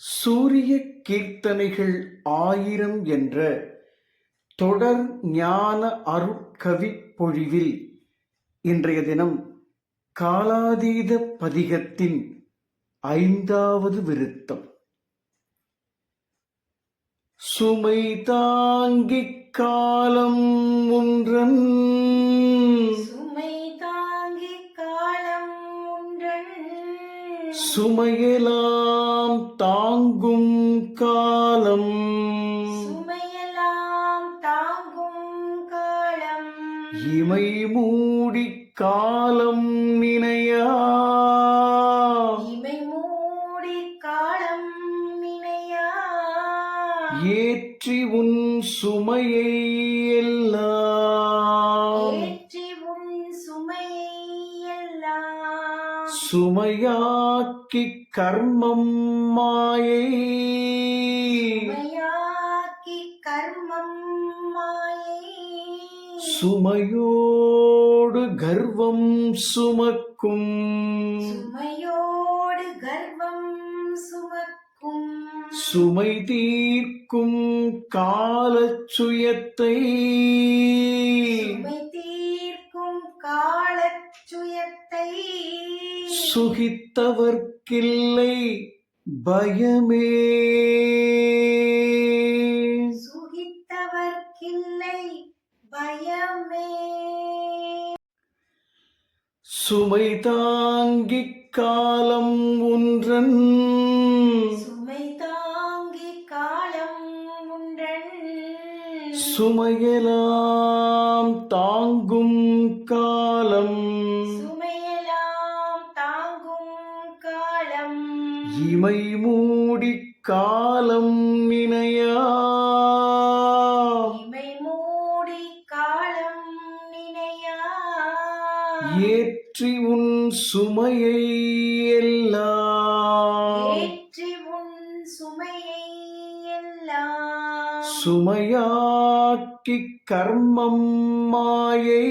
சூரிய கீர்த்தனைகள் ஆயிரம் என்ற தொடர் ஞான அருட்கவி பொழிவில் இன்றைய தினம் காலாதீத பதிகத்தின் ஐந்தாவது விருத்தம். சுமை தாங்கிக் காலம் ஒன்றன் சுமையெல்லாம் தாங்கும் காலம். சுமையெல்லாம் தாங்கும் காலம். இமை மூடி காலம் நினையா? இமை மூடி காலம் நினையா? ஏற்றி உன் சுமையை எல்லாம் சுமையாக்கி கர்மம் மாயை. கர்மம் மாயை. சுமையோடு கர்வம் சுமக்கும். சுமையோடு கர்வம் சுமக்கும். சுமை தீர்க்கும் காலச் சுகித்தவர்க்கில்லை பயமே. சுகித்தவர்க்கில்லை பயமே. சுமை தாங்கிக் காலம் ஒன்றன் சுமை தாங்கி காலம் உன்றன். சுமையெல்லாம் தாங்கும் காலம். இமை மூடி காலம் நினையா? இமை மூடி காலம் நினையா? ஏற்றி உன் சுமையை எல்லாம். ஏற்றி உன் சுமையை எல்லாம். சுமையாக்கி கர்மம் மாயை.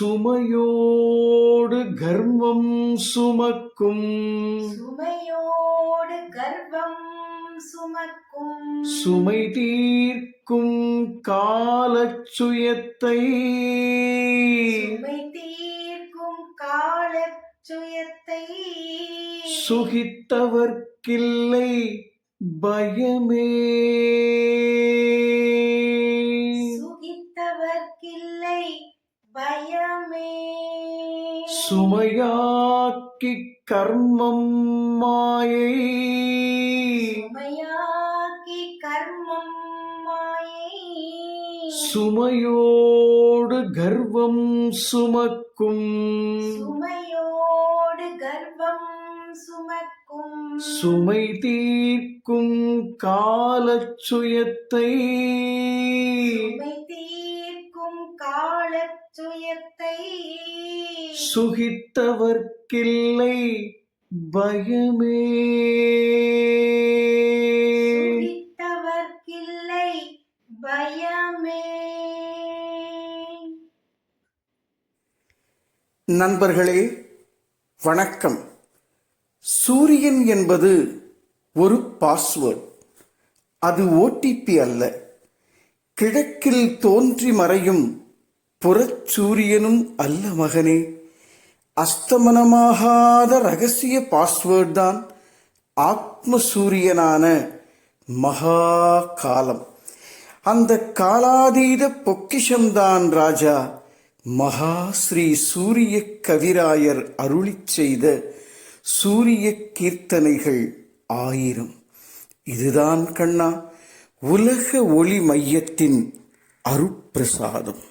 சுமையோடு கர்வம் சுமக்கும். சுமையோடு கர்வம் சுமக்கும். சுமை தீர்க்கும் காலச் சுயத்தை சுமை தீர்க்கும் காலச் சுயத்தை சுகித்தவர்க்கில்லை பயமே. சுமையாக்கி கர்மம் மாயை. சுமையாக்கி கர்மம் மாயை. சுமையோடு கர்வம் சுமக்கும். சுமையோடு கர்வம் சுமக்கும். சுமை தீர்க்கும் காலச் சுயத்தை சுமை தீர்க்கும் காலச் சுயத்தை சுகித்தவர்க்கில்லை பயமே. சுகித்தவர்க்கில்லை பயமே. நண்பர்களே வணக்கம். சூரியன் என்பது ஒரு பாஸ்வேர்ட். அது ஓடிபி அல்ல. கிழக்கில் தோன்றி மறையும் புறச்சூரியனும் அல்ல மகனே. அஸ்தமனமாகாத ரகசிய பாஸ்வேர்ட் தான் ஆத்ம சூரியனான மகா காலம் அந்த காலாதீத பொக்கிஷம்தான் ராஜா மகா ஸ்ரீ சூரிய கவிராயர் அருளிச் செய்த சூரிய கீர்த்தனைகள் ஆயிரம். இதுதான் கண்ணா உலக ஒளி மையத்தின் அருப்பிரசாதம்